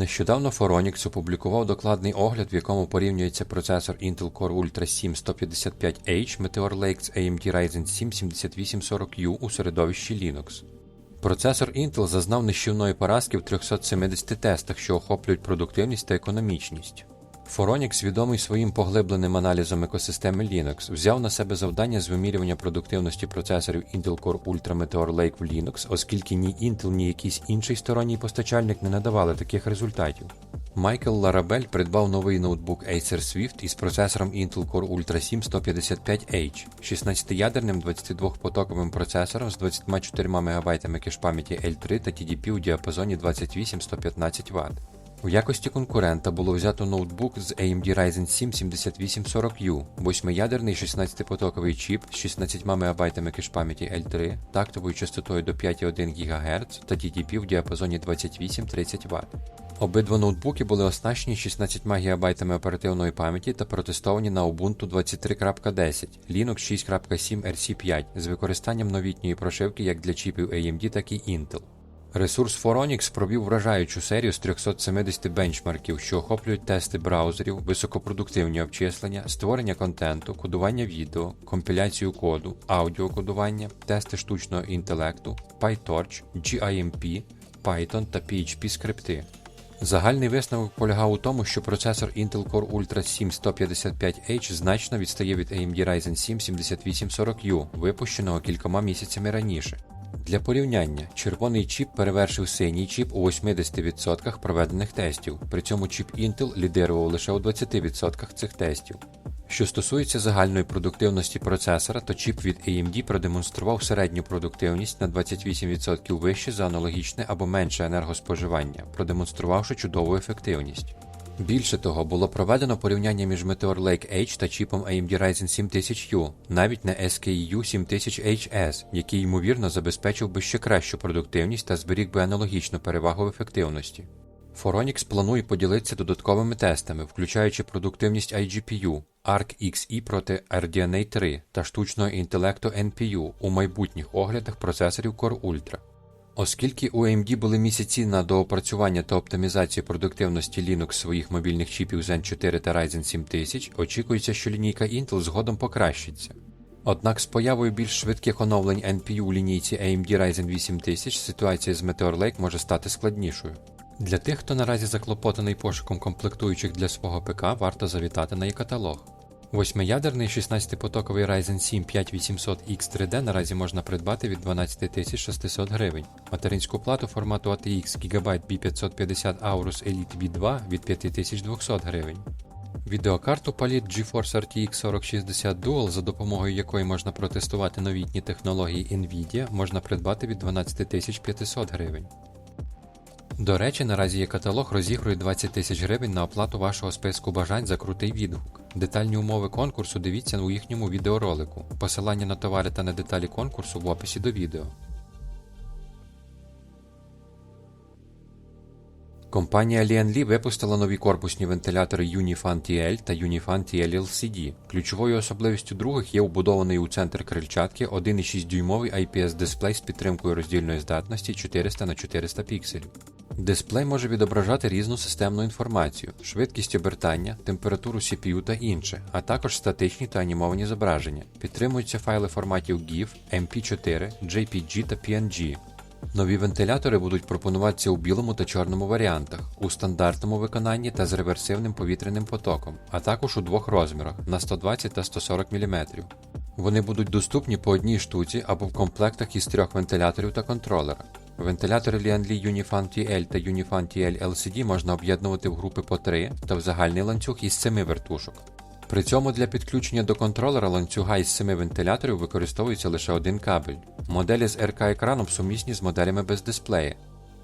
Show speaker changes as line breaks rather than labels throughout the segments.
Нещодавно Foronix опублікував докладний огляд, в якому порівнюється процесор Intel Core Ultra 7 155H Meteor Lake з AMD Ryzen 7 7840U у середовищі Linux. Процесор Intel зазнав нищівної поразки в 370 тестах, що охоплюють продуктивність та економічність. Phoronix, відомий своїм поглибленим аналізом екосистеми Linux, взяв на себе завдання з вимірювання продуктивності процесорів Intel Core Ultra Meteor Lake в Linux, оскільки ні Intel, ні якийсь інший сторонній постачальник не надавали таких результатів. Майкл Ларабель придбав новий ноутбук Acer Swift із процесором Intel Core Ultra 7 155H, 16-ядерним 22-потоковим процесором з 24 МБ кеш пам'яті L3 та TDP у діапазоні 28-115 Вт. У якості конкурента було взято ноутбук з AMD Ryzen 7 7840U, 8-ядерний 16-потоковий чіп з 16 МБ кеш пам'яті L3, тактовою частотою до 5,1 ГГц та TDP в діапазоні 28-30 Вт. Обидва ноутбуки були оснащені 16 ГБ оперативної пам'яті та протестовані на Ubuntu 23.10, Linux 6.7 RC5 з використанням новітньої прошивки як для чіпів AMD, так і Intel. Ресурс Phoronix провів вражаючу серію з 370 бенчмарків, що охоплюють тести браузерів, високопродуктивні обчислення, створення контенту, кодування відео, компіляцію коду, аудіокодування, тести штучного інтелекту, PyTorch, GIMP, Python та PHP скрипти. Загальний висновок полягав у тому, що процесор Intel Core Ultra 7 155H значно відстає від AMD Ryzen 7 7840U, випущеного кількома місяцями раніше. Для порівняння, червоний чіп перевершив синій чіп у 80% проведених тестів, при цьому чіп Intel лідирував лише у 20% цих тестів. Що стосується загальної продуктивності процесора, то чіп від AMD продемонстрував середню продуктивність на 28% вище за аналогічне або менше енергоспоживання, продемонструвавши чудову ефективність. Більше того, було проведено порівняння між Meteor Lake H та чіпом AMD Ryzen 7000U, навіть на SKU 7000HS, який ймовірно забезпечив би ще кращу продуктивність та зберіг би аналогічну перевагу в ефективності. Phoronix планує поділитися додатковими тестами, включаючи продуктивність IGPU, ARC XE проти RDNA 3 та штучного інтелекту NPU у майбутніх оглядах процесорів Core Ultra. Оскільки у AMD були місяці на доопрацювання та оптимізацію продуктивності Linux своїх мобільних чіпів Zen 4 та Ryzen 7000, очікується, що лінійка Intel згодом покращиться. Однак з появою більш швидких оновлень NPU у лінійці AMD Ryzen 8000 ситуація з Meteor Lake може стати складнішою. Для тих, хто наразі заклопотаний пошуком комплектуючих для свого ПК, варто завітати на e-каталог. Восьмиядерний 16-потоковий Ryzen 7 5800X 3D наразі можна придбати від 12600 гривень. Материнську плату формату ATX Gigabyte B550 Aorus Elite V2 від 5200 гривень. Відеокарту Palit GeForce RTX 4060 Dual, за допомогою якої можна протестувати новітні технології Nvidia, можна придбати від 12500 гривень. До речі, наразі є каталог розігрує 20 тисяч гривень на оплату вашого списку бажань за крутий відгук. Детальні умови конкурсу дивіться у їхньому відеоролику. Посилання на товари та на деталі конкурсу в описі до відео. Компанія Lianli випустила нові корпусні вентилятори Unifan TL та Unifan TL LCD. Ключовою особливістю других є вбудований у центр крильчатки 1,6 дюймовий IPS дисплей з підтримкою роздільної здатності 400 на 400 пікселів. Дисплей може відображати різну системну інформацію, швидкість обертання, температуру CPU та інше, а також статичні та анімовані зображення. Підтримуються файли форматів GIF, MP4, JPG та PNG. Нові вентилятори будуть пропонуватися у білому та чорному варіантах, у стандартному виконанні та з реверсивним повітряним потоком, а також у двох розмірах на 120 та 140 мм. Вони будуть доступні по одній штуці або в комплектах із трьох вентиляторів та контролера. Вентилятори Lianli Unifan TL та Unifan TL LCD можна об'єднувати в групи по 3 та в загальний ланцюг із 7 вертушок. При цьому для підключення до контролера ланцюга із 7 вентиляторів використовується лише один кабель. Моделі з РК-екраном сумісні з моделями без дисплея.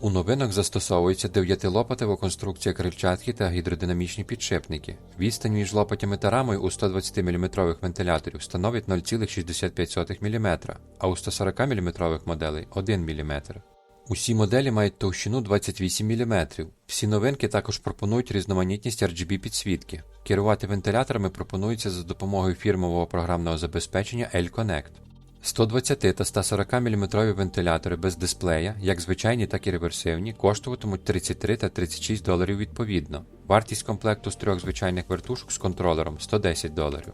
У новинок застосовується 9-лопатева конструкція крильчатки та гідродинамічні підшипники. Відстань між лопатями та рамою у 120 мм вентиляторів становить 0,65 мм, а у 140 мм моделей 1 мм. Усі моделі мають товщину 28 мм. Всі новинки також пропонують різноманітність RGB підсвітки. Керувати вентиляторами пропонується за допомогою фірмового програмного забезпечення L-Connect. 120 та 140 мм вентилятори без дисплея, як звичайні, так і реверсивні, коштуватимуть 33 та 36 доларів відповідно. Вартість комплекту з трьох звичайних вертушок з контролером 110 доларів.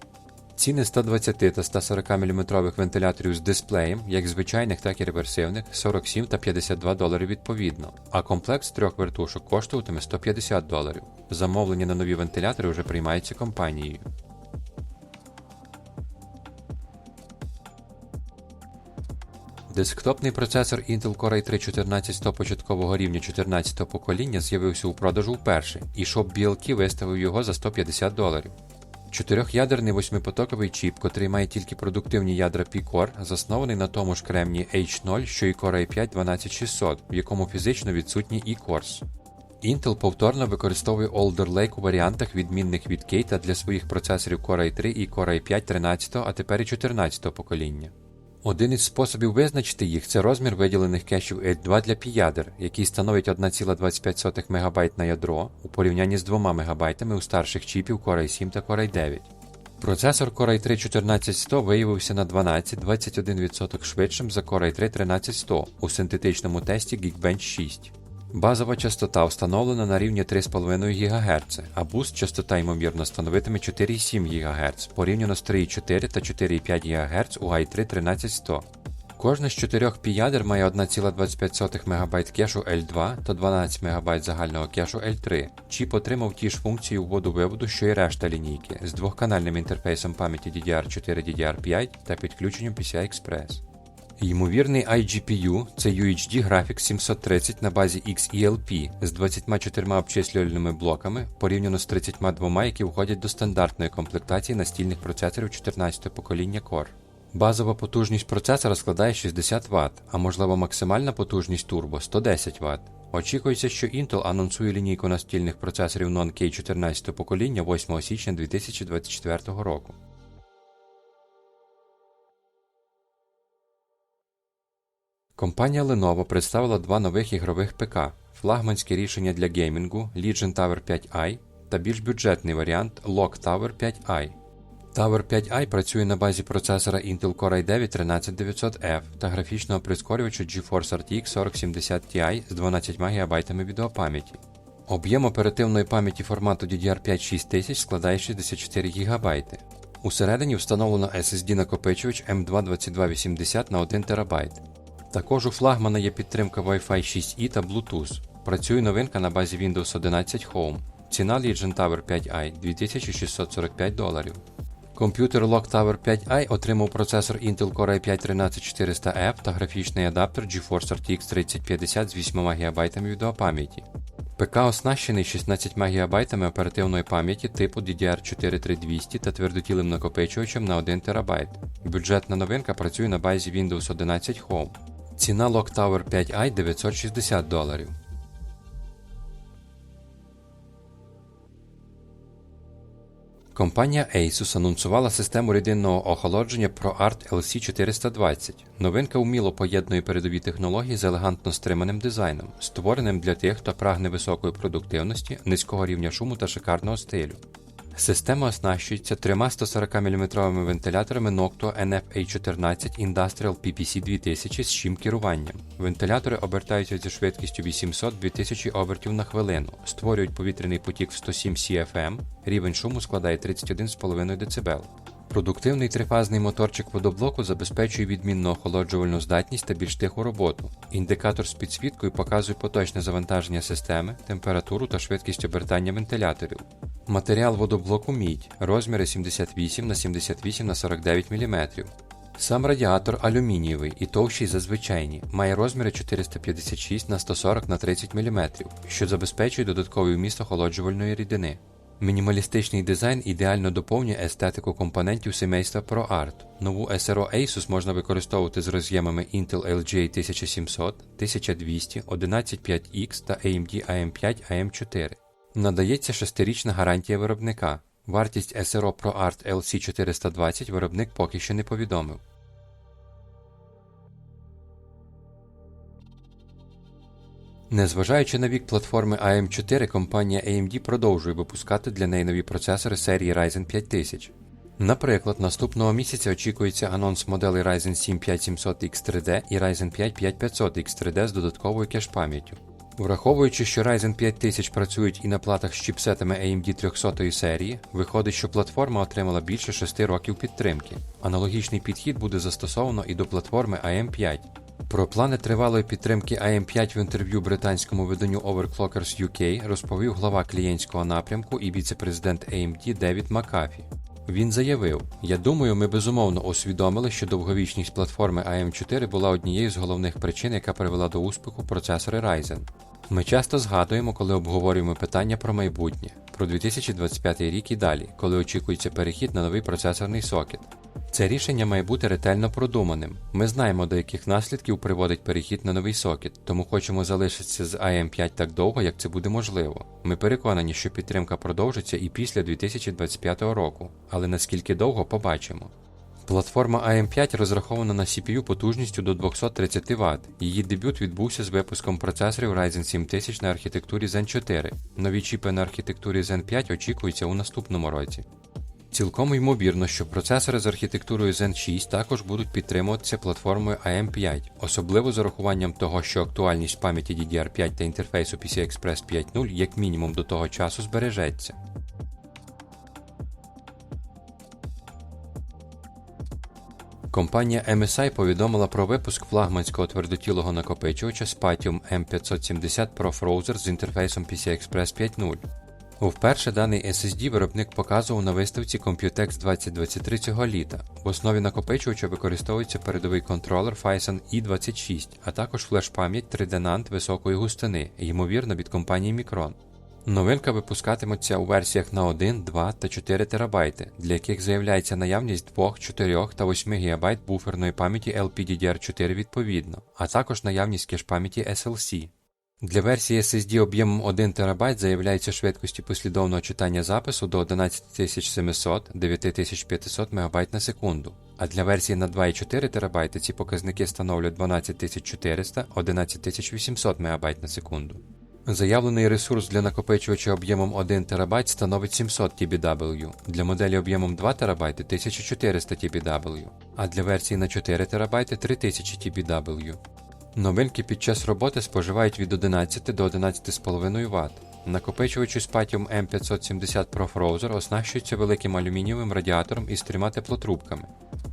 Ціни 120 та 140 мм вентиляторів з дисплеєм, як звичайних, так і реверсивних, 47 та 52 долари відповідно, а комплект з трьох вертушок коштуватиме 150 доларів. Замовлення на нові вентилятори вже приймаються компанією. Десктопний процесор Intel Core i3 14100 початкового рівня 14 покоління з'явився у продажу вперше, і Shop BLK виставив його за 150 доларів. Чотирьохядерний восьмипотоковий чіп, котрий має тільки продуктивні ядра P-Core, заснований на тому ж кремні H0, що і Core i5 12600, в якому фізично відсутні e-Cores. Intel повторно використовує Alder Lake у варіантах, відмінних від Kate для своїх процесорів Core i3 і Core i5 13, а тепер і 14 покоління. Один із способів визначити їх це розмір виділених кешів H2 для піядер, який становить 1,25 МБ на ядро у порівнянні з 2 МБ у старших чіпів Core i7 та Core i9. Процесор Core i3 14100 виявився на 12-21% швидшим за Core i3 13100 у синтетичному тесті Geekbench 6. Базова частота встановлена на рівні 3,5 ГГц, а буст частота ймовірно становитиме 4,7 ГГц порівняно з 3,4 та 4,5 ГГц у i3 13100. Кожна з чотирьох піядер має 1,25 МБ кешу L2 та 12 МБ загального кешу L3. Чіп отримав ті ж функції вводу-виводу, що й решта лінійки, з двохканальним інтерфейсом пам'яті DDR4 DDR5 та підключенням PCI Express. Ймовірний iGPU це UHD Graphics 730 на базі XELP з 24 обчислювальними блоками порівняно з 32, які входять до стандартної комплектації настільних процесорів 14 покоління Core. Базова потужність процесора складає 60 Вт, а можливо максимальна потужність турбо 110 Вт. Очікується, що Intel анонсує лінійку настільних процесорів Non-K 14 покоління 8 січня 2024 року. Компанія Lenovo представила два нових ігрових ПК, флагманське рішення для геймінгу Legion Tower 5i та більш бюджетний варіант Log Tower 5i. Tower 5i працює на базі процесора Intel Core i9 13900F та графічного прискорювача GeForce RTX 4070 Ti з 12 ГБ відеопам'яті. Об'єм оперативної пам'яті формату DDR5 6000 складає 64 ГБ. Усередині встановлено SSD накопичувач M22280 на 1 ТБ. Також у флагмана є підтримка Wi-Fi 6E та Bluetooth. Працює новинка на базі Windows 11 Home. Ціна Legion Tower 5i 2645 доларів. Комп'ютер Lock Tower 5i отримав процесор Intel Core i5 13400F та графічний адаптер GeForce RTX 3050 з 8 ГБ відеопам'яті. ПК оснащений 16 ГБ оперативної пам'яті типу DDR4 та твердотілим накопичувачем на 1 ТБ. Бюджетна новинка працює на базі Windows 11 Home. Ціна Lock Tower 5i 960 доларів. Компанія Asus анонсувала систему рідинного охолодження ProArt LC420. Новинка вміло поєднує передові технології з елегантно стриманим дизайном, створеним для тих, хто прагне високої продуктивності, низького рівня шуму та шикарного стилю. Система оснащується трьома 140 мм вентиляторами Noctua NFA14 Industrial PPC 2000 з чим керуванням. Вентилятори обертаються зі швидкістю 800-2000 обертів на хвилину, створюють повітряний потік в 107 CFM, рівень шуму складає 31,5 дБ. Продуктивний трифазний моторчик водоблоку забезпечує відмінну охолоджувальну здатність та більш тиху роботу. Індикатор з підсвіткою показує поточне завантаження системи, температуру та швидкість обертання вентиляторів. Матеріал водоблоку мідь, розміри 78 на 78 на 49 мм. Сам радіатор алюмінієвий і товщий за звичайні, має розміри 456 на 140 на 30 мм, що забезпечує додатковий вміст охолоджувальної рідини. Мінімалістичний дизайн ідеально доповнює естетику компонентів семейства ProArt. Нову SRO Asus можна використовувати з роз'ємами Intel LGA 1700, 1200, 115X та AMD AM5 AM4. Надається шестирічна гарантія виробника. Вартість SRO ProArt LC420 виробник поки що не повідомив. Незважаючи на вік платформи AM4, компанія AMD продовжує випускати для неї нові процесори серії Ryzen 5000. Наприклад, наступного місяця очікується анонс моделей Ryzen 7 5700X3D і Ryzen 5 5500X3D з додатковою кеш-пам'яттю. Враховуючи, що Ryzen 5000 працюють і на платах з чіпсетами AMD 300 серії, виходить, що платформа отримала більше 6 років підтримки. Аналогічний підхід буде застосовано і до платформи AM5. Про плани тривалої підтримки АМ5 в інтерв'ю британському виданню Overclockers UK розповів глава клієнтського напрямку і віце-президент AMD Девід Макафі. Він заявив: Я думаю, ми безумовно усвідомили, що довговічність платформи AM4 була однією з головних причин, яка привела до успіху процесори Ryzen. Ми часто згадуємо, коли обговорюємо питання про майбутнє, про 2025 рік і далі, коли очікується перехід на новий процесорний сокет. Це рішення має бути ретельно продуманим. Ми знаємо, до яких наслідків приводить перехід на новий сокет, тому хочемо залишитися з AM5 так довго, як це буде можливо. Ми переконані, що підтримка продовжиться і після 2025 року, але наскільки довго побачимо. Платформа AM5 розрахована на CPU потужністю до 230 Вт. Її дебют відбувся з випуском процесорів Ryzen 7000 на архітектурі Zen 4. Нові чіпи на архітектурі Zen 5 очікуються у наступному році. Цілком ймовірно, що процесори з архітектурою Zen 6 також будуть підтримуватися платформою AM5, особливо з урахуванням того, що актуальність пам'яті DDR5 та інтерфейсу PCI-Express 5.0 як мінімум до того часу збережеться. Компанія MSI повідомила про випуск флагманського твердотілого накопичувача Spatium M570 Pro Frozer з інтерфейсом PCI-Express 5.0. Вперше даний SSD виробник показував на виставці Computex 2023 цього літа. В основі накопичувача використовується передовий контролер Phison i26, а також флеш-пам'ять 3D NAND високої густини, ймовірно від компанії Micron. Новинка випускатиметься у версіях на 1, 2 та 4 ТБ, для яких заявляється наявність 2, 4 та 8 ГБ буферної пам'яті LPDDR4 відповідно, а також наявність кеш-пам'яті SLC. Для версії SSD об'ємом 1 ТБ заявляється швидкості послідовного читання запису до 11700-9500 МБ на секунду, а для версії на 2,4 ТБ ці показники становлять 12400-11800 МБ на секунду. Заявлений ресурс для накопичувача об'ємом 1 ТБ становить 700 TBW, для моделі об'ємом 2 ТБ 1400 TBW, а для версії на 4 ТБ 3000 TBW. Новинки під час роботи споживають від 11 до 11,5 Вт. Накопичувачі з Spatium M570 Pro Frozer оснащуються великим алюмінієвим радіатором із трьома теплотрубками.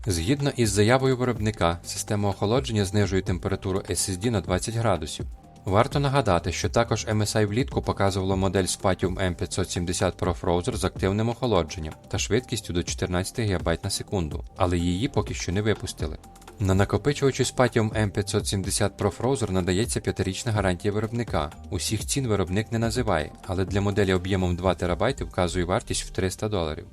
Згідно із заявою виробника, система охолодження знижує температуру SSD на 20 градусів. Варто нагадати, що також MSI влітку показувало модель Spatium M570 Pro Frozer з активним охолодженням та швидкістю до 14 ГБ на секунду, але її поки що не випустили. На накопичувачі Spatium M570 Pro Frozer надається 5-річна гарантія виробника. Усіх цін виробник не називає, але для моделі об'ємом 2 ТБ вказує вартість в 300 доларів.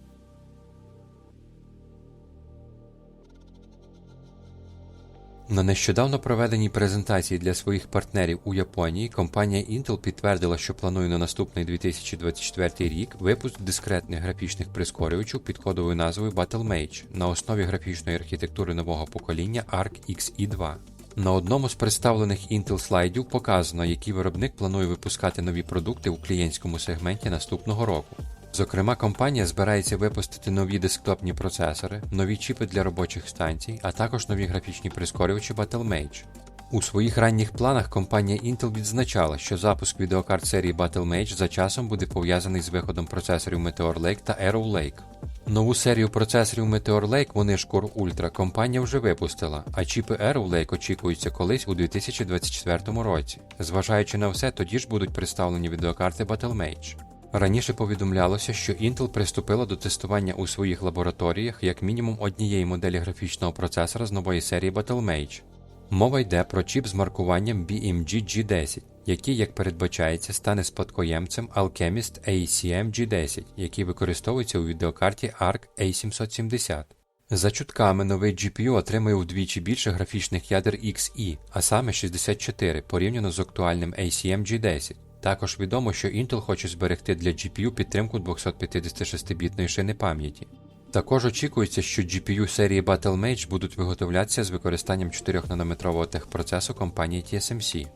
На нещодавно проведеній презентації для своїх партнерів у Японії компанія Intel підтвердила, що планує на наступний 2024 рік випуск дискретних графічних прискорювачів під кодовою назвою Battlemage на основі графічної архітектури нового покоління ARC XE2. На одному з представлених Intel слайдів показано, який виробник планує випускати нові продукти у клієнтському сегменті наступного року. Зокрема, компанія збирається випустити нові десктопні процесори, нові чіпи для робочих станцій, а також нові графічні прискорювачі Battlemage. У своїх ранніх планах компанія Intel відзначала, що запуск відеокарт серії Battlemage за часом буде пов'язаний з виходом процесорів Meteor Lake та Arrow Lake. Нову серію процесорів Meteor Lake, вони Core Ultra, компанія вже випустила, а чіпи Arrow Lake очікуються колись у 2024 році. Зважаючи на все, тоді ж будуть представлені відеокарти Battlemage. Раніше повідомлялося, що Intel приступила до тестування у своїх лабораторіях як мінімум однієї моделі графічного процесора з нової серії Battlemage. Мова йде про чіп з маркуванням BMG G10, який, як передбачається, стане спадкоємцем Alchemist ACM G10, який використовується у відеокарті ARC A770. За чутками, новий GPU отримує вдвічі більше графічних ядер XE, а саме 64 порівняно з актуальним ACM G10. Також відомо, що Intel хоче зберегти для GPU підтримку 256-бітної шини пам'яті. Також очікується, що GPU серії Battlemage будуть виготовлятися з використанням 4-нанометрового техпроцесу компанії TSMC.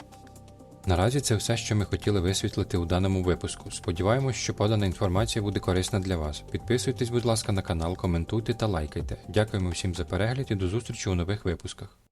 Наразі це все, що ми хотіли висвітлити у даному випуску. Сподіваємось, що подана інформація буде корисна для вас. Підписуйтесь, будь ласка, на канал, коментуйте та лайкайте. Дякуємо всім за перегляд і до зустрічі у нових випусках.